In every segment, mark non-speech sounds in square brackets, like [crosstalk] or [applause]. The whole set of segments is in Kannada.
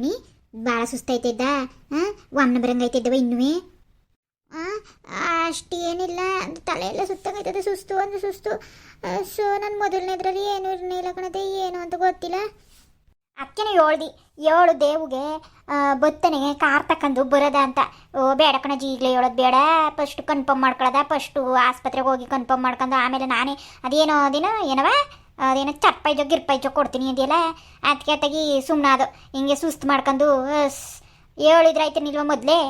ರೋಹಿಣಿ ಭಾಳ ಸುಸ್ತೈತಿದ್ದ ಹಾಂ ವಾಮನ ಬರಂಗೈತಿದ್ದವ ಇನ್ನೂ ಅಷ್ಟೇನಿಲ್ಲ ತಲೆ ಎಲ್ಲ ಸುತ್ತಂಗೈತದೆ ಸುಸ್ತು ಅಂದ್ರೆ ಸುಸ್ತು. ಸೊ ನನ್ನ ಮೊದಲನೇದ್ರಲ್ಲಿ ಏನು ಇಲ್ಲ ಕಣದೆ ಏನು ಅಂತ ಗೊತ್ತಿಲ್ಲ. ಅಕ್ಕನೇ ಹೇಳ್ದಿ ಏಳು ದೇವ್ಗೆ ಬತ್ತನೆ ಕಾರ್ ತಕ್ಕಂದು ಬರದ ಅಂತ. ಓ, ಬೇಡ ಕಣಜಿ ಈಗಲೇ ಹೇಳೋದು ಬೇಡ. ಫಸ್ಟ್ ಕನ್ಫರ್ಮ್ ಮಾಡ್ಕೊಳ್ಳೋದ ಫಸ್ಟು ಆಸ್ಪತ್ರೆಗೆ ಹೋಗಿ ಕನ್ಫರ್ಮ್ ಮಾಡ್ಕೊಂಡು, ಆಮೇಲೆ ನಾನೇ. ಅದೇನೋ ಅದೇನೋ ಏನವ? ಅದೇನೋ ಗಿರ್ ಪೈಜೋ ಕೊಡ್ತೀನಿ ಅಂದಿಯಲ್ಲ? ಅದಕ್ಕೆ ತಗಿ ಸುಮ್ಮನೆ ಅದು ಹಿಂಗೆ ಸುಸ್ತು ಮಾಡ್ಕೊಂಡು ಅಸ್, ಹೇಳಿದ್ರೆ ಆಯ್ತು ನಿಲ್ವ ಮೊದಲೇ?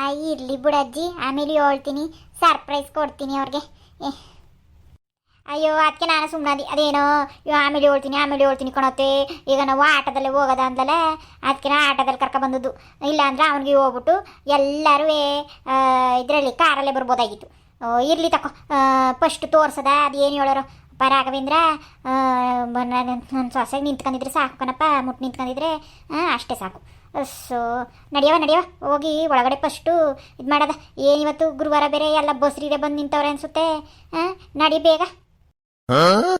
ಆ ಇರ್ಲಿ ಬಿಡಜ್ಜಿ. ಆಮೇಲೆ ಹೇಳ್ತೀನಿ. ಸರ್ಪ್ರೈಸ್ ಕೊಡ್ತೀನಿ ಅವ್ರಿಗೆ. ಅಯ್ಯೋ ಅದಕ್ಕೆ ನಾನು ಸುಮ್ಮನೆ ಅದೇನೋ ಆಮೇಲೆ ಹೇಳ್ತೀನಿ ಆಮೇಲೆ ಹೇಳ್ತೀನಿ ಕಣತ್ತೆ. ಈಗ ನಾವು ಆಟೋದಲ್ಲಿ ಹೋಗೋದ ಅಂದಲ್ಲ ಅದಕ್ಕೆ ನಾ ಆಟೋದಲ್ಲಿ ಕರ್ಕೊ ಬಂದದ್ದು. ಇಲ್ಲ ಅಂದ್ರೆ ಅವನಿಗೆ ಹೋಗ್ಬಿಟ್ಟು ಎಲ್ಲರೂ ಇದರಲ್ಲಿ ಕಾರಲ್ಲೇ ಬರ್ಬೋದಾಗಿತ್ತು. ಇರ್ಲಿ ತಕೋ. ಫಸ್ಟ್ ತೋರ್ಸದ, ಅದು ಏನು ಹೇಳೋರು? ಪ ರಾಘವೇಂದ್ರ ನನ್ನ ಸೊಸೆಗೆ ನಿಂತ್ಕೊಂಡಿದ್ರೆ ಸಾಕು ಕಣಪ್ಪ ಮುಟ್ಟು ನಿಂತ್ಕೊಂಡಿದ್ರೆ ಅಷ್ಟೇ ಸಾಕು. ಸೊ ನಡಿಯವ ನಡೆಯವ ಹೋಗಿ ಒಳಗಡೆ ಫಸ್ಟು ಇದು ಮಾಡೋದ. ಏನಿವತ್ತು ಗುರುವಾರ ಬೇರೆ ಎಲ್ಲ ಬಸ್ರಿಗೆ ಬಂದು ನಿಂತವ್ರೆ ಅನ್ಸುತ್ತೆ? ನಡಿ ಬೇಗ. ಹ್ಞೂ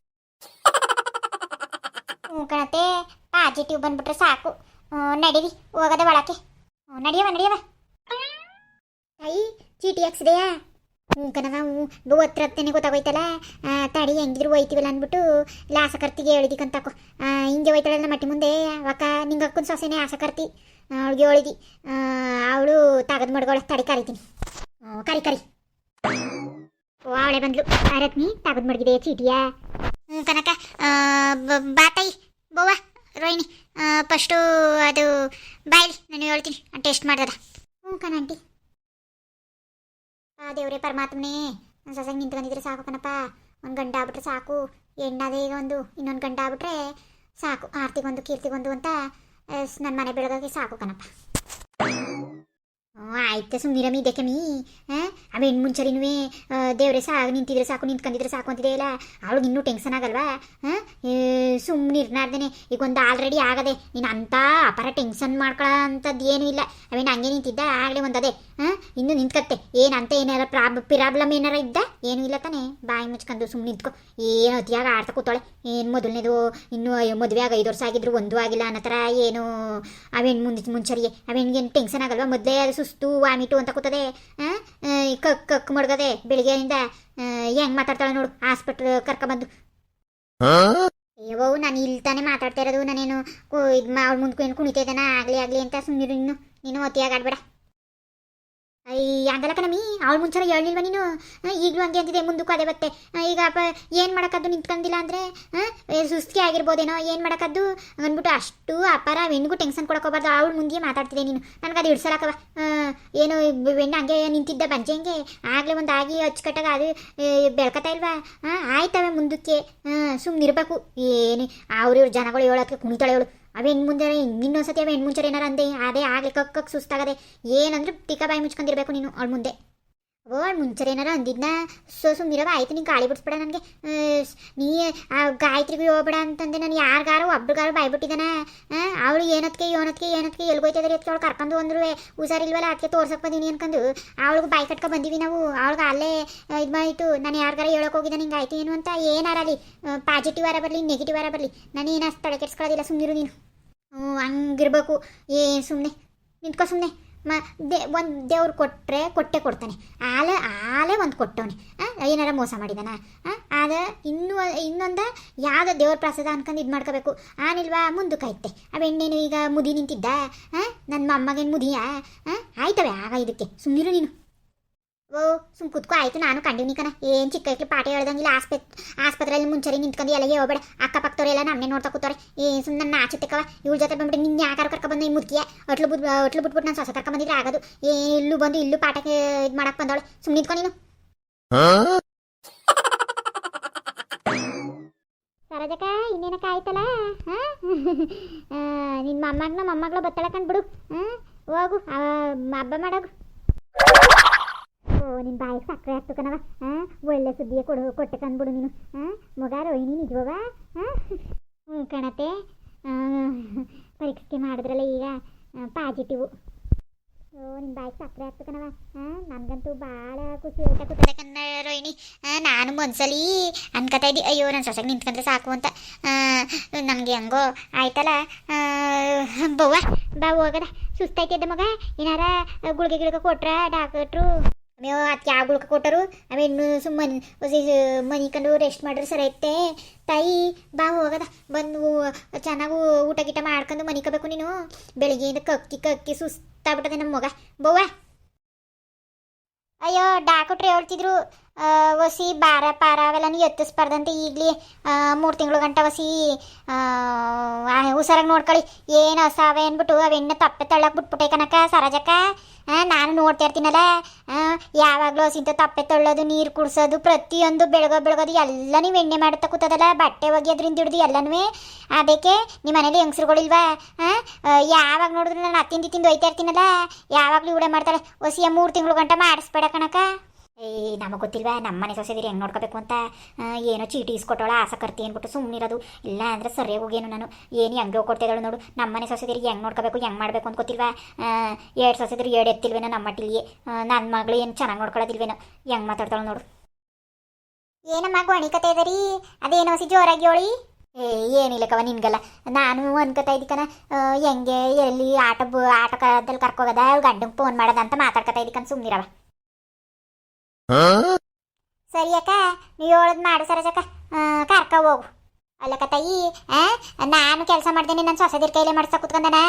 ಕಣತೆ ಪಾಸಿಟಿವ್ ಬಂದ್ಬಿಟ್ರೆ ಸಾಕು. ನಡೀರಿ, ಹೋಗದ ಒಳಕ್ಕೆ. ನಡೆಯವ ನಡಿಯವ ಅಯ್ಯ ಚೀಟಿ ಹಾಕ್ಸಿದೆಯಾ? ಹ್ಞೂ ಕಣವ ಹ್ಞೂ ಹತ್ರ ಹತ್ತನೇ ಗೊತ್ತಾಗೋಯ್ತಲ್ಲ? ತಡಿ ಹೆಂಗಿದ್ರು ಹೋಯ್ತೀವಲ್ಲ ಅಂದ್ಬಿಟ್ಟು ಇಲ್ಲ ಆಸಕರ್ತಿಗೆ ಹೇಳಿದಿಕ್ಕಂತಕೋ ಹಿಂಗೆ ಹೋಯ್ತಾಳಲ್ಲ ಮಟ್ಟಿ ಮುಂದೆ. ಅಕ್ಕ ನಿಂಗೆ ಅಕ್ಕನ ಸೊಸೆನೇ ಆಸಕರ್ತಿ ಅವಳಿಗೆ ಹೇಳಿದಿ. ಅವಳು ತಾಗದ್ ಮಡ್ಗೋಳ ತಡಿ ಕರಿತೀನಿ. ಕರಿ ಕರಿ. ಅವಳೆ ಬಂದ್ಲು. ರತ್ನಿ, ತಾಗದ್ ಮಡಗಿದೆ ಚೀಟಿಯಾ? ಹ್ಞೂ ಕನಕ ಬಾತಾಯಿ ಬೋವ, ರೋಹಿಣಿ. ಫಸ್ಟು ಅದು ಬಾಯ್ಲಿ, ನಾನು ಹೇಳ್ತೀನಿ. ಟೇಸ್ಟ್ ಮಾಡ್ದದ. ಹ್ಞೂ ಕಣ, ಆಂಟಿ. ಆ, ದೇವ್ರೇ ಪರಮಾತ್ಮನೇ ನಿಂತು ನಿಂತ್ಕೊಂಡಿದ್ರೆ ಸಾಕು ಕಣಪ್ಪ. ಒಂದು ಗಂಟೆ ಆಗ್ಬಿಟ್ರೆ ಸಾಕು. ಎಣ್ಣದೇ ಈಗ ಒಂದು, ಇನ್ನೊಂದು ಗಂಟೆ ಆಗ್ಬಿಟ್ರೆ ಸಾಕು. ಆರ್ತಿಗೊಂದು ಕೀರ್ತಿಗೊಂದು ಅಂತ ನನ್ನ ಮನೆ ಬೆಳಗೋಕೆ ಸಾಕು ಕಣಪ್ಪ. ಆಯ್ತು ಸುಮ್ಮನಿರಮಿ ಇದಕ್ಕೆ ಮೀ. ಹಾಂ ಅವ ಹೆಣ್ಣು ಮುಂಚರಿನುವೆ ದೇವ್ರೆ ಸಾ ನಿಂತಿದ್ರೆ ಸಾಕು, ನಿಂತ್ಕೊಂಡಿದ್ರೆ ಸಾಕು ಅಂತಿದೆಯಲ್ಲ ಅವಳಿಗೆ ಇನ್ನೂ ಟೆನ್ಷನ್ ಆಗಲ್ವಾ? ಹಾಂ ಸುಮ್ಮನೆ ಇರ್ನಾರ್ದೇನೆ ಈಗ ಒಂದು ಆಲ್ರೆಡಿ ಆಗದೆ. ನೀನು ಅಂಥ ಅಪಾರ ಟೆನ್ಷನ್ ಮಾಡ್ಕೊಳ್ಳೋ ಅಂಥದ್ದು ಏನೂ ಇಲ್ಲ. ಅವೇನು ಹಂಗೆ ನಿಂತಿದ್ದ? ಆಗಲೇ ಒಂದದೇ ಹಾಂ ಇನ್ನೂ ನಿಂತ್ಕತ್ತೆ. ಏನಂತ ಏನಾರ ಪ್ರಾಬ್ ಪ್ರಾಬ್ಲಮ್ ಏನಾರ ಇದ್ದ? ಏನೂ ಇಲ್ಲ ತಾನೆ. ಬಾಯಿ ಮುಚ್ಕೊಂಡು ಸುಮ್ಮನೆ ನಿಂತ್ಕೊ. ಏನು ಅತಿಯಾಗ ಆಡ್ತಾ ಕೂತಾಳೆ. ಏನು ಮೊದಲನೇದು? ಇನ್ನೂ ಮದುವೆ ಆಗ ಐದು ವರ್ಷ ಆಗಿದ್ರು ಒಂದೂ ಆಗಿಲ್ಲ ಅನ್ನೋ ಥರ ಏನು ಅವೇನು ಮುಂದೆ ಮುಂಚರಿಗೆ ಅವೇನಿಗೇನು ಟೆನ್ಷನ್ ಆಗಲ್ವಾ? ಮೊದಲೇ ಅದು ಸುಸ್ತು ವಾಮಿಟು ಅಂತ ಕೂತದೆ. ಹಾಂ ಕಕ್ ಕಕ್ ಮಡ್ಗದೆ ಬೆಳಿಗ್ಗೆಯಿಂದ ಹೆಂಗೆ ಮಾತಾಡ್ತಾಳೆ ನೋಡು. ಹಾಸ್ಪಿಟ್ಲ್ ಕರ್ಕೊಂಬಂದು ಅಯ್ಯೋ ನಾನು ಇಲ್ಲಿ ತಾನೇ ಮಾತಾಡ್ತಾ ಇರೋದು. ನಾನೇನು ಇದು ಅವ್ಳ ಮುಂದೆ ಏನು ಕುಣಿತಾ ಇದ್ದಾನ? ಆಗಲಿ ಆಗಲಿ ಅಂತ ಸುಮ್ಮನಿರು ಇನ್ನು. ನೀನು ಅತಿಯಾಗಿ ಆಡ್ಬೇಡ. ಅಯ್ಯ ಹಂಗಲ್ಲ ಕಣಮಿ ಅವಳ ಮುಂಚೆ ಹೇಳಿಲ್ವ ನೀನು? ಈಗಲೂ ಹಂಗೆ ಅಂತಿದೆ ಮುಂದಕ್ಕೂ ಅದೇ ಬತ್ತೆ ಈಗ ಅಪ್ಪ ಏನು ಮಾಡೋಕ್ಕದ್ದು ನಿಂತ್ಕೊಂಡಿಲ್ಲ ಅಂದರೆ ಸುಸ್ತಿಗೆ ಆಗಿರ್ಬೋದೇನೋ, ಏನು ಮಾಡೋಕ್ಕದ್ದು? ಅಂದ್ಬಿಟ್ಟು ಅಷ್ಟು ಅಪಾರ ಹೆಣ್ಣಿಗೂ ಟೆನ್ಷನ್ ಕೊಡೋಕೋಬಾರ್ದು ಅವಳು ಮುಂದೆ ಮಾತಾಡ್ತಿದ್ದೆ ನೀನು. ನನಗೆ ಅದು ಇಡ್ಸಲಕ್ಕವ ಏನು ಹೆಣ್ಣು ಹಂಗೆ ನಿಂತಿದ್ದ ಬಂಜೆ ಹಂಗೆ? ಆಗಲೇ ಒಂದು ಆಗಿ ಅಚ್ಚುಕಟ್ಟಾಗ ಅದು ಬೆಳ್ಕತಾ ಇಲ್ವಾ? ಆಯ್ತವೆ ಮುಂದಕ್ಕೆ. ಸುಮ್ಮನಿರ್ಬೇಕು ಏನು, ಅವ್ರ ಇವ್ರ ಜನಗಳು ಹೇಳೋದಕ್ಕೆ ಕುಣಿತಾಳೆ ಹೇಳು ಅವ ಇನ್ ಮುಂದೆ ಇನ್ನೊಂದ್ಸತಿ ಅವೇ ಹೆಣ್ಣು ಮುಂಚೆ ಏನಾರ ಅಂದೆ, ಅದೇ ಆಗ್ಲಿ ಕಕ್ ಕಕ್ ಸುಸ್ತಾಗದೆ, ಏನಂದ್ರೆ ಟೀಕಾ ಬಾಯಿ ಮುಚ್ಕೊಂಡಿರ್ಬೇಕು ನೀನು, ಅವಳ ಮುಂದೆ. ಓ ಮುಂಚೆ ಏನಾರ ಅಂದಿದ್ನ? ಸೊ ಸುಮ್ಮಿರವ ಆಯ್ತು, ನೀನು ಗಾಳಿ ಬಿಡಿಸ್ಬೇಡ ನನಗೆ. ನೀ, ಆ, ಗಾಯತ್ರಿಗೂ ಹೋಗ್ಬೇಡ ಅಂತಂದೆ ನಾನು ಯಾರಿಗಾರು, ಒಬ್ರಿಗಾರು ಬಾಯ್ಬಿಟ್ಟಿದ್ದಾನ. ಅವಳು ಏನತ್ಕೆ ಏನತ್ಕೆ ಏನತ್ಕೆ, ಎಲ್ಗೋಯ್ತದ್ರಿ ಅದಕ್ಕೆ ಅವಳು ಕರ್ಕೊಂಡು ಅಂದ್ರು ಹುಷಾರಿಲ್ವಲ್ಲ ಅದಕ್ಕೆ ತೋರ್ಸಕ್ಕೆ ಬಂದೀನಿ ಅನ್ಕೊಂಡು ಅವಳಿಗೆ ಬಾಯಿ ಕಟ್ಕೊ ಬಂದೀವಿ ನಾವು. ಅವಳಿಗೆ ಅಲ್ಲೇ ಇದು ಮಾಡಿತ್ತು ನಾನು ಯಾರಿಗಾರ ಹೇಳೋಕೆ ಹೋಗಿದ್ದೆ, ನಿಂಗೆ ಆಯ್ತು ಏನು ಅಂತ ಏನಾರಲಿ ಪಾಸಿಟಿವ್ ಆರ ಬರಲಿ ನೆಗೆಟಿವ್ ಆರ ಬರಲಿ. ನಾನು ಏನಾರು ತಡೆ ಕೆಡ್ಸ್ಕೊಳ್ಳೋದಿಲ್ಲ ಸುಮ್ಮನಿರು ನೀನು. ಹ್ಞೂ ಹಂಗಿರ್ಬೇಕು. ಏನು ಸುಮ್ಮನೆ ನಿಂತ್ಕೊ ಸುಮ್ಮನೆ ಮ, ದೇ, ಒಂದು ದೇವ್ರು ಕೊಟ್ಟರೆ ಕೊಟ್ಟೆ ಕೊಡ್ತಾನೆ. ಆಲೆ ಆಲೆ ಒಂದು ಕೊಟ್ಟವನೆ. ಏನಾರ ಮೋಸ ಮಾಡಿದಾನ? ಆದ ಇನ್ನೂ ಇನ್ನೊಂದು ಯಾವುದೋ ದೇವ್ರ ಪ್ರಸಾದ ಅನ್ಕೊಂಡು ಇದು ಮಾಡ್ಕೋಬೇಕು? ಆನಿಲ್ವಾ ಮುಂದಕ್ಕೆ ಐತೆ ಅವೆಣ್ಣೇನು ಈಗ ಮುದಿ ನಿಂತಿದ್ದ? ನನ್ನ ಮೊಮ್ಮಗೇನು ಮುದಿಯಾ? ಆಯ್ತವೆ, ಆಗ ಇದಕ್ಕೆ. ಸುಮ್ಮನಿರು ನೀನು. ಓ, ಸುಮ್ ಕುತ್ಕೋ ಆಯ್ತು, ನಾನು ಕಂಡಿವ್ನಿ ಕಣ ಏನು ಚಿಕ್ಕ ಐಕ್ಲಿ ಪಾಠ ಹೇಳ್ದಂಗಿಲ್ಲ ಆಸ್ಪತ್ ಆಸ್ಪತ್ರೆಯಲ್ಲಿ ಮುಂಚರಿ ನಿಂತ್ಕೊಂಡು ಎಲ್ಲ ಹೋಗ್ಬೇಡ. ಅಕ್ಕಪಕ್ಕದವ್ರೆಲ್ಲ ನಮ್ಮನೆ ನೋಡ್ತಾ ಕೂತಾರೆ ಏ ಸುಮ್ಮನೆ ನನ್ನ ಆಚೆತ್ತಕ್ಕವ ಇವ್ಳ ಜೊತೆ ಬಂದ್ಬಿಟ್ಟು ನಿನ್ನ ಯಾಕಾರ ಕರ್ಕೊ ಬಂದ ಈ ಮುದ್ಕಿಯ? ಅಟ್ಲು ಬಿಟ್ ಅಟ್ಲು ಬಿಟ್ಬಿಟ್ಟು ನಾನು ಸೊಸೆ ಕರ್ಕೊ ಬಂದಿದ್ರೆ ಆಗೋದು. ಏ ಇಲ್ಲೂ ಬಂದು ಇಲ್ಲೂ ಪಾಠಕ್ಕೆ ಇದು ಮಾಡಕ್ಕೆ ಬಂದವಳೆ. ಸುಮ್ಮನೆ ನಿಂತ್ಕೊ ನೀನು. ಸರೋಜಕ ಇನ್ನೇನಕ್ಕ ಆಯ್ತಲ್ಲ? ನಿನ್ನ ಮೊಮ್ಮಗ್ನ ಮೊಮ್ಮಗಳು ಹಾಂ ಹೋಗು ಹಬ್ಬ ಮಾಡೋಗು. ನಿನ್ನ ಬಾಯಿಗೆ ಸಕ್ಕರೆ ಆಗ್ತು ಕಣವ ಒಳ್ಳೆ ಸುದ್ದಿಯೇ ಕೊಡು, ಕೊಟ್ಟೆ ಕಂದ್ಬಿಡು ನೀನು. ಹಾಂ ಮಗ ರೋಹಿಣಿ ನಿಜವಾಗ ಹಾಂ ಹ್ಞೂ ಕಣತೆ. ಪರೀಕ್ಷೆ ಮಾಡಿದ್ರಲ್ಲ ಈಗ ಪಾಸಿಟಿವು ಓ ನಿನ್ನ ಬಾಯಿಗೆ ಸಕ್ಕರೆ ಆಗ್ತು ಕಣವ ಹಾಂ ನನಗಂತೂ ಭಾಳ ಖುಷಿ ಆಯ್ತಾ ಕೂತದೆ ರೋಹಿಣಿ. ನಾನು ಒಂದ್ಸಲಿ ಅನ್ಕೋತಾ ಇದ್ದಿ. ಅಯ್ಯೋ ನನ್ನ ಸೊಸೆಗೆ ನಿಂತ್ಕೊಂಡ್ರೆ ಸಾಕು ಅಂತ. ನಮಗೆ ಹೆಂಗೋ ಆಯ್ತಲ್ಲ. ಬವ್ವ, ಬಾ ಹೋಗದ. ಸುಸ್ತಾಯ್ತಿದ್ದೆ ಮಗ? ಏನಾರ ಗುಳಿಗೆ ಗಿಳಿಗೆ ಕೊಟ್ರ ಡಾಕ್ಟ್ರು? ಅಯ್ಯೋ ಅದಕ್ಕೆ ಯಾವ ಗುಳ್ಕ ಕೊಟ್ಟರು. ಆಮೇಲೆ ಇನ್ನು ಸುಮ್ಮನೆ ಮನಿ ಕಂಡು ರೆಸ್ಟ್ ಮಾಡ್ರಿ ಸರ್ ಐತೆ. ತಾಯಿ ಬಾ ಹೋಗದ. ಬಂದು ಚೆನ್ನಾಗಿ ಊಟ ಗೀಟ ಮಾಡ್ಕೊಂಡು ಮನಿ ಕಬೇಕು ನೀನು. ಬೆಳಿಗ್ಗೆಯಿಂದ ಕಕ್ಕಿ ಕಕ್ಕಿ ಸುಸ್ತಾಗ್ಬಿಟ್ಟದೆ ನಮ್ಮ ಮಗ. ಬವ್ವ ಅಯ್ಯೋ, ಡಾಕ್ಟ್ರು ಹೇಳ್ತಿದ್ರು. ಒಸಿ ಬಾರ ಪಾರ ಅವೆಲ್ಲನೂ ಎತ್ತಿಸ್ಬಾರ್ದಂತೆ ಈಗಲೇ ಮೂರು ತಿಂಗಳು ಗಂಟ ಒಸಿ ಹುಷಾರಾಗಿ ನೋಡ್ಕೊಳ್ಳಿ. ಏನು ಹೊಸ ಅವೆ ಅಂದ್ಬಿಟ್ಟು ಅವೆಣ್ಣೆ ತಪ್ಪೆ ತಳ್ಳಕ್ಕೆ ಬಿಟ್ಬಿಟ್ಟೆ ಕನಕ, ಸರಾಜಕ್ಕ? ನಾನು ನೋಡ್ತಾ ಇರ್ತೀನಲ್ಲ. ಯಾವಾಗಲೂ ಹಸಿಂತ ತಪ್ಪೆ ತಳ್ಳೋದು, ನೀರು ಕುಡಿಸೋದು, ಪ್ರತಿಯೊಂದು ಬೆಳಗೋ ಬೆಳಗೋದು ಎಲ್ಲ ನೀವು ಎಣ್ಣೆ ಮಾಡ್ತಾ ಕೂತದಲ್ಲ, ಬಟ್ಟೆ ಒಗೆಯೋದ್ರಿಂದ ಹಿಡಿದು ಎಲ್ಲನೂ ಅದಕ್ಕೆ ನಿಮ್ಮ ಮನೇಲಿ ಹೆಂಗಸ್ರುಗಳಿಲ್ವಾ? ಯಾವಾಗ ನೋಡಿದ್ರು ನಾನು ಅತ್ತಿಂದ ತಿಂದು ಒಯ್ತಾ ಇರ್ತೀನಲ್ಲ. ಯಾವಾಗಲೂ ಇವಡೆ ಮಾಡ್ತಾಳೆ. ಹೊಸಿಯ ಮೂರು ತಿಂಗಳು ಗಂಟ ಮಾಡಿಸ್ಬೇಡ ಕಣಕ ಏ ನಮಗೆ ಗೊತ್ತಿಲ್ವಾ ನಮ್ಮ ಮನೆ ಸೊಸೆದಿರಿ ಹೆಂಗೆ ನೋಡ್ಕೋಬೇಕು ಅಂತ? ಏನೋ ಚೀಟಿ ಆಸೆ ಕರ್ತಿ ಅಂದ್ಬಿಟ್ಟು ಸುಮ್ಮನಿರೋದು ಇಲ್ಲ ಅಂದ್ರೆ ಸರಿಯಾಗಿ ಹೋಗೇನು ನಾನು. ಏನು ಹೆಂಗೆ ಕೊಡ್ತಿದ್ದಾಳು ನೋಡು. ನಮ್ಮ ಮನೆ ಸೊಸೆದಿರಿಗೆ ಹೆಂಗೆ ನೋಡ್ಕೋಬೇಕು ಹೆಂಗೆ ಮಾಡಬೇಕು ಅಂತ ಗೊತ್ತಿಲ್ವಾ? ಎರಡು ಸೊಸೆದಿರಿ ಎರಡು ಎತ್ತಿಲ್ವೇನೋ ನಮ್ಮ ಮಟ್ಟಿಲಿಯೇ ನನ್ನ ಮಗಳು ಏನು ಚೆನ್ನಾಗಿ ನೋಡ್ಕೊಳ್ಳೋದಿಲ್ವೇನೋ ಹೆಂಗೆ ಮಾತಾಡ್ತಾಳೆ ನೋಡು. ಏನಮ್ಮ ಗೋಣಿಕತೆ ಇದರಿ ಅದೇನೋ ಸಿ ಜೋರಾಗಿ ಹೇಳಿ? ಏ ಏನಿಲ್ಲಕವ ನಿನ್ಗಲ್ಲ. ನಾನು ಅನ್ಕೋತಾ ಇದ್ದೀಕನ ಹೆಂಗೆ ಎಲ್ಲಿ ಆಟ ಬ ಆಟದಲ್ಲಿ ಕರ್ಕೋಗದ ಗಂಡಂಗೆ ಫೋನ್ ಮಾಡೋದಂತ ಮಾತಾಡ್ಕೊತಾ ಇದ್ದೀಕನ್ ಸುಮ್ಮನಿರವ ಸರಿ ಅಕ್ಕ, ನೀವು ಹೇಳದ್ ಮಾಡು ಕರ್ಕ ಹೋಗು. ಅಲ್ಲಕ್ಕ ತಾಯಿ ನಾನು ಕೆಲಸ ಮಾಡ್ದೇನೆ ನನ್ನ ಸೊಸದಿರ್ ಕೈಲೇ ಮಾಡ್ಸ ಕುತ್ಕೊಂಡನ.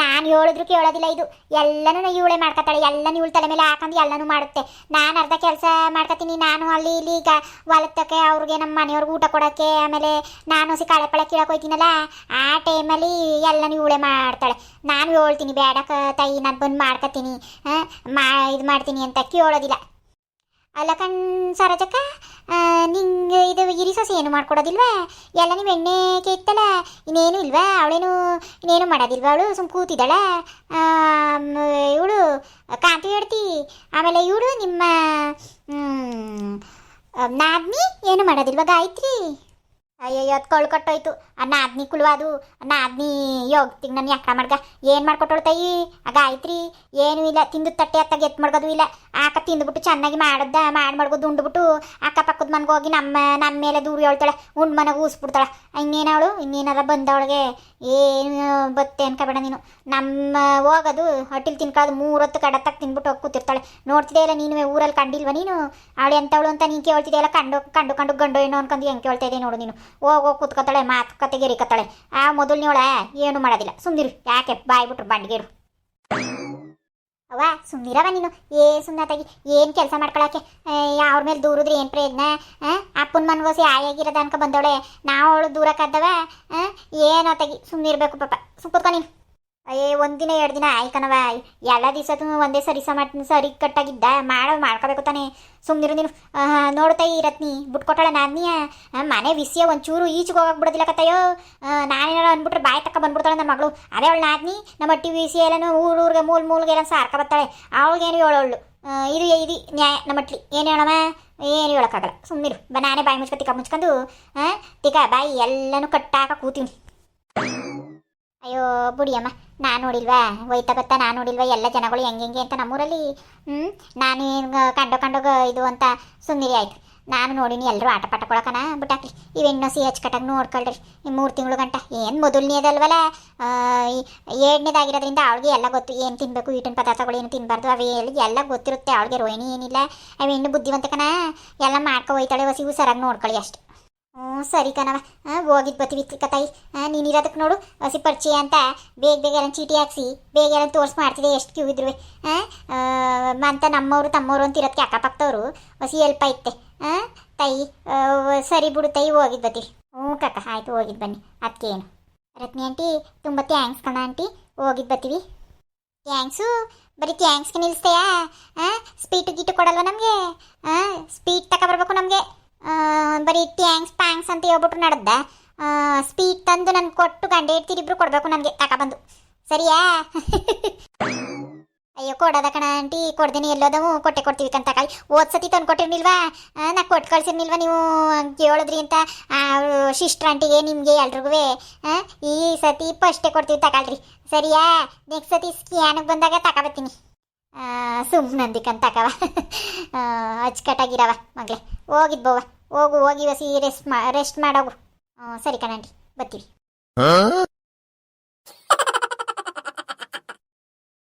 ನಾನು ಹೇಳಿದ್ರು ಕೇಳೋದಿಲ್ಲ ಇದು. ಎಲ್ಲನೂ ಇವಳೆ ಮಾಡ್ಕೊತಾಳೆ ಎಲ್ಲ ಇವಳು ತಲೆ ಮೇಲೆ ಹಾಕೊಂಡು ಎಲ್ಲನೂ ಮಾಡುತ್ತೆ. ನಾನು ಅರ್ಧ ಕೆಲಸ ಮಾಡ್ಕೊತೀನಿ ನಾನು ಅಲ್ಲಿ ಇಲ್ಲಿ ಈಗ ಹೊಲತ್ತಕ್ಕೆ, ಅವ್ರಿಗೆ ನಮ್ಮ ಮನೆಯವ್ರಿಗೆ ಊಟ ಕೊಡೋಕ್ಕೆ, ಆಮೇಲೆ ನಾನು ಸಿ ಕಳೆ ಪಳೆ ಕೀಳಕ್ಕೆ ಹೋಯ್ತೀನಲ್ಲ, ಆ ಟೈಮಲ್ಲಿ ಎಲ್ಲನೂ ಇವಳೆ ಮಾಡ್ತಾಳೆ. ನಾನು ಹೇಳ್ತೀನಿ, ಬೇಡಕ್ಕ ತಾಯಿ, ನಾನು ಬಂದು ಮಾಡ್ಕೊತೀನಿ ಮಾ, ಇದು ಮಾಡ್ತೀನಿ ಅಂತ ಕೇಳೋದಿಲ್ಲ. ಅಲ್ಲ ಕಣ್ ಸರೋಜಕ್ಕ ನಿಂಗೆ ಇದು ಇರಿ ಸೊಸೆ ಏನು ಮಾಡ್ಕೊಡೋದಿಲ್ವಾ? ಎಲ್ಲ ನೀವು ಎಣ್ಣೆ ಕೇತ್ತಲ್ಲ ಇನ್ನೇನು ಇಲ್ವಾ? ಅವಳೇನು, ಇನ್ನೇನು ಮಾಡೋದಿಲ್ವಾ ಅವಳು? ಸುಮ್ ಕೂತಿದ್ದಾಳ. ಇವಳು ಕಾಂತಿ ಹೇಳ್ತಿ. ಆಮೇಲೆ ಇವಳು ನಿಮ್ಮ ನಾದ್ನಿ ಏನು ಮಾಡೋದಿಲ್ವಾ ಗಾಯತ್ರಿ? ಅಯ್ಯಯ್ಯೋ ಅದು ಕಳು ಅನ್ನ ಅದ್ನಿ ಕುಳುವಾದು ಕುಲ್ವಾದು ಅದ್ನಿ ಯೋಗ್ತಿಗೆ ನನ್ನ ಯಾಕ ಮಾಡ್ಗ? ಏನು ಮಾಡ್ಕೊಟ್ಟೋಳ್ತಾಯಿ ಆಗ ಆ ಗಾಯತ್ರಿ? ಏನೂ ಇಲ್ಲ. ತಿಂದು ತಟ್ಟೆ ಹತ್ತಾಗ ಎತ್ತು ಮಾಡ್ಗೋದು ಇಲ್ಲ. ಆಕ ತಿಂದ್ಬಿಟ್ಟು ಚೆನ್ನಾಗಿ ಮಾಡದ್ದ ಮಾಡಿ ಮಾಡ್ಬೋದು ಉಂಡ್ಬಿಟ್ಟು ಅಕ್ಕಪಕ್ಕದ ಮನೆಗೆ ಹೋಗಿ ನಮ್ಮ ನಮ್ಮ ಮೇಲೆ ದೂರ ಹೇಳ್ತಾಳೆ. ಉಂಡು ಮನೆಗೆ ಊಸ್ಬಿಡ್ತಾಳೆ. ಇನ್ನೇನವಳು ಇನ್ನೇನಾರ ಬಂದವಳಿಗೆ ಏನು ಬತ್ತೆ ಅನ್ಕೋಬೇಡ ನೀನು. ನಮ್ಮ ಹೋಗೋದು ಹೊಟ್ಟಿಲ್ ತಿನ್ಕೊಳ್ಳೋದು ಮೂರೊತ್ತು ಕಡತ್ತಾಗ ತಿನ್ಬಿಟ್ಟು ಹೋಗಿ ಕೂತಿರ್ತಾಳೆ. ನೋಡ್ತಿದ್ದೆ ಇಲ್ಲ ನೀನು ಊರಲ್ಲಿ ಕಂಡಿಲ್ವ ನೀನು? ಅವಳು ಎಂತವಳು ಅಂತ ನೀನು ಕೇಳ್ತಿದ್ದೆ ಇಲ್ಲ ಕಂಡು ಕಂಡು ಕಂಡು ಗಂಡು ಏನೋ ಅನ್ಕೊಂಡು ಹೆಂಗೆ ಕೇಳ್ತಾ ಇದ್ದೆ ನೋಡು ನೀನು. ಹೋಗಿ ಹೋಗಿ ಕೂತ್ಕೊತಾಳೆ, ಮಾತು ಕತೆ ಆ ಆ ನೀವಳೆ ಏನು ಮಾಡೋದಿಲ್ಲ. ಸುಮ್ನಿರು. ಯಾಕೆ ಬಾಯ್ಬಿಟ್ರು ಬಂಡಿಗೇರು. ಅವ್ವ ಸುಮ್ಮನಿರವ ನೀನು. ಏ ಸುಮ್ಮನೆ ತಾಗಿ ಏನು ಕೆಲಸ ಮಾಡ್ಕೊಳಕ್ಕೆ? ಅವ್ರ ಮೇಲೆ ದೂರಿದ್ರೆ ಏನು ಪ್ರಯೋಜನ ಅಪ್ಪನ ಮನ್ಗೋಸಿ ಆಯಾಗಿರೋದ ಅನ್ಕೊ ಬಂದವಳೆ. ನಾವು ಅವಳು ದೂರ ಕದ್ದವ ಏನೋ ತಗಿ ಸುಮ್ಮನಿರ್ಬೇಕು ಪಾಪ. ಸುಕ್ಕತ್ಕೊ ನೀನು. ಅಯ್ಯೇ ಒಂದಿನ ಎರಡು ದಿನ ಆಯ್ಕನವ ಎಲ್ಲ ದಿವಸದ್ದು ಒಂದೇ ಸರಿ ಸಮ ಸರಿ ಕಟ್ಟಾಗಿದ್ದ. ಮಾಡೋ ಮಾಡ್ಕೋಬೇಕು ತಾನೆ. ಸುಮ್ಮನಿರು ನೀನು. ನೋಡ್ತಾ ಇರತ್ನಿ ಬಿಟ್ಕೊಟ್ಟಳ ನಾದ್ನಿಯ ಆ, ಮನೆ ವಿಷಯ ಒಂಚೂರು ಈಚೆಗೆ ಹೋಗಕ್ಕೆ ಬಿಡೋದಿಲ್ಲ ಕತ್ತಯ್ಯೋ. ನಾನೇನಾರ ಅಂದ್ಬಿಟ್ರೆ ಬಾಯಿ ತಕ್ಕ ಬಂದ್ಬಿಡ್ತಾಳೆ ನನ್ನ ಮಗಳು. ಅದೇ ಅವಳು ನಾದ್ನಿ. ನಮ್ಮ ಅಟ್ಟಿ ವಿಷಯ ಎಲ್ಲನೂ ಊರಿಗೆ ಮೂಲ ಮೂಲ್ಗೆ ಎಲ್ಲ ಸಾರ್ಕ ಬರ್ತಾಳೆ. ಅವಳಿಗೇನು ಹೇಳೋಳು. ಇದು ಇದು ನ್ಯಾಯ ನಮ್ಮ ಅಟ್ಲಿ. ಏನು ಹೇಳಮ್ಮ ಏನು ಹೇಳೋಕ್ಕಾಗಲ್ಲ. ಸುಮ್ಮನಿರು ಬಾ ನಾನೇ ಬಾಯಿ ಮುಚ್ಕೊ ತಿಕ್ಕ ಮುಚ್ಕೊಂಡು ಹಾಂ ತಿಕ್ಕ ಬಾಯಿ ಎಲ್ಲನೂ ಕಟ್ಟಾಕ ಕೂತೀವಿ ಅಯ್ಯೋ, ಬುಡಿಯಮ್ಮ, ನಾನು ನೋಡಿಲ್ವಾ? ಹೋಯ್ತಾ ಬತ್ತಾ ನಾನು ನೋಡಿಲ್ವಾ? ಎಲ್ಲ ಜನಗಳು ಹೆಂಗೆ ಹೆಂಗೆ ಅಂತ ನಮ್ಮೂರಲ್ಲಿ? ಹ್ಞೂ ನಾನು ಏನು ಕಂಡು ಕಂಡು ಗ- ಇದು ಅಂತ ಸುಮ್ಮನೆ ಆಯ್ತು. ನಾನು ನೋಡಿನಿ ಎಲ್ಲರೂ ಆಟ ಪಾಠ ಕೊಡಕನ ಬಿಟ್ಟಾಕ್ರಿ ಇವೆಣ್ಣು ಸಿ ಹಚ್ಕಟ್ಟಾಗ ನೋಡ್ಕೊಳ್ರಿ. ಈ ಮೂರು ತಿಂಗಳು ಗಂಟ. ಏನು ಮೊದಲನೇದಲ್ವಲ್ಲ ಎರಡನೇದಾಗಿರೋದ್ರಿಂದ ಅವಳಿಗೆ ಎಲ್ಲ ಗೊತ್ತು. ಏನು ತಿನ್ನಬೇಕು ಈಟಿನ ಪದಾರ್ಥಗಳು ಏನು ತಿನ್ನಬಾರ್ದು ಅವು ಎಲ್ಲ ಗೊತ್ತಿರುತ್ತೆ. ಅವಳಿಗೆ ರೋಹಿಣಿ ಏನಿಲ್ಲ. ಅವ ಹೆಣ್ಣು ಬುದ್ಧಿವಂತಕನ. ಎಲ್ಲ ಮಾಡ್ಕೊ ಹೋಯ್ತಾಳೆ. ಹೊಸಿ ಹುಷಾರಾಗಿ ನೋಡ್ಕೊಳ್ಳಿ ಅಷ್ಟೆ. ಹ್ಞೂ, ಸರಿ ಕಣವ ಹೋಗಿದ್ದು ಬತ್ತೀವಿ ತಾಯಿ ಹಾಂ ನೀನಿರೋದಕ್ಕೆ ನೋಡು. ಹಸಿ ಪರಿಚಯ ಅಂತ ಬೇಗ ಬೇಗ ಎಲ್ಲ ಚೀಟಿ ಹಾಕ್ಸಿ, ಬೇಗ ಎಲ್ಲ ತೋರ್ಸಿ ಮಾಡ್ತಿದ್ದೆ ಎಷ್ಟು ಕ್ಯೂ ಇದ್ರು ಅಂತ ನಮ್ಮವರು, ತಮ್ಮವರು ಅಂತ ಇರೋದಕ್ಕೆ ಅಕ್ಕಪಕ್ಕದವರು ಹಸಿ ಹೆಲ್ಪ್ ಐತೆ ಹಾಂ, ತಾಯಿ ಸರಿ ಬಿಡು ತಾಯಿ ಹೋಗಿದ್ದು ಬತ್ತೀವಿ ಹ್ಞೂ ಕಕ್ಕ ಆಯಿತು ಹೋಗಿದ್ದು ಬನ್ನಿ. ಅದಕ್ಕೆ ಏನು ರತ್ನಿ ಆಂಟಿ, ತುಂಬ ಥ್ಯಾಂಕ್ಸ್ ಕಣ ಆಂಟಿ. ಹೋಗಿದ್ದು ಬತ್ತೀವಿ ಥ್ಯಾಂಕ್ಸು? ಬರೀ ಥ್ಯಾಂಕ್ಸ್ಗೆ ನಿಲ್ಲಿಸ್ತೀಯಾ ಹಾಂ, ಸ್ಪೀಟು ಗೀಟು ಕೊಡಲ್ವ ನಮಗೆ? ಹಾಂ, ಸ್ಪೀಟ್ ತಗೊಬರ್ಬೇಕು ನಮಗೆ. ಬರೀ ಟ್ಯಾಂಕ್ಸ್ ಪ್ಯಾಂಕ್ಸ್ ಅಂತ ಹೇಳ್ಬಿಟ್ಟು ನಡೆದ ಸ್ಪೀಡ್ ತಂದು ನನ್ಗೆ ಕೊಟ್ಟು ಗಂಡ ಇಬ್ರು ಕೊಡಬೇಕು ನನಗೆ. ಬಂದು. ಸರಿಯಾ? [laughs] ಅಯ್ಯೋ, ಕೊಡೋದ ಕಣ ಆಂಟಿ. ಕೊಡ್ದೇನೆ ಎಲ್ಲೋದವು ಕೊಟ್ಟೆ ಕೊಡ್ತೀವಿ ಕಂತ ಕಾಯಿ ಓದ್ ಸತಿ ತಂದು ಕೊಟ್ಟಿರ್ನಿಲ್ವಾ ನಾ ಕೊಟ್ಟು ಕಳ್ಸಿರ್ನಿಲ್ವಾ ನೀವು? ಕೇಳಿದ್ರಿ ಅಂತ. ಶಿಸ್ಟ್ರ ಆಂಟಿಗೆ, ನಿಮಗೆ ಎಲ್ರಿಗೂ ಈ ಸತಿ ಫಸ್ಟೇ ಕೊಡ್ತೀವಿ ತಗೊಳ್ರಿ ಸರಿಯಾ? ನೆಕ್ಸ್ಟ್ ಸತಿ ಸ್ಕ್ಯಾನಿಗೆ ಬಂದಾಗ ತಗೊಬತ್ತೀನಿ ಸುಮ್ಮನಂದಿಕಂತ ಕಂತಕವ. ಅಚ್ಚುಕಟ್ಟಾಗಿರವ ಮಗಳೇ ಹೋಗಿದ್ ಬೋವಾ ಹೋಗು ಹೋಗಿ ವಸಿ ರೆಸ್ಟ್ ಮಾ, ರೆಸ್ಟ್ ಮಾಡೋಗು. ಸರಿ ಕಣಂಟಿ ಬರ್ತೀವಿ.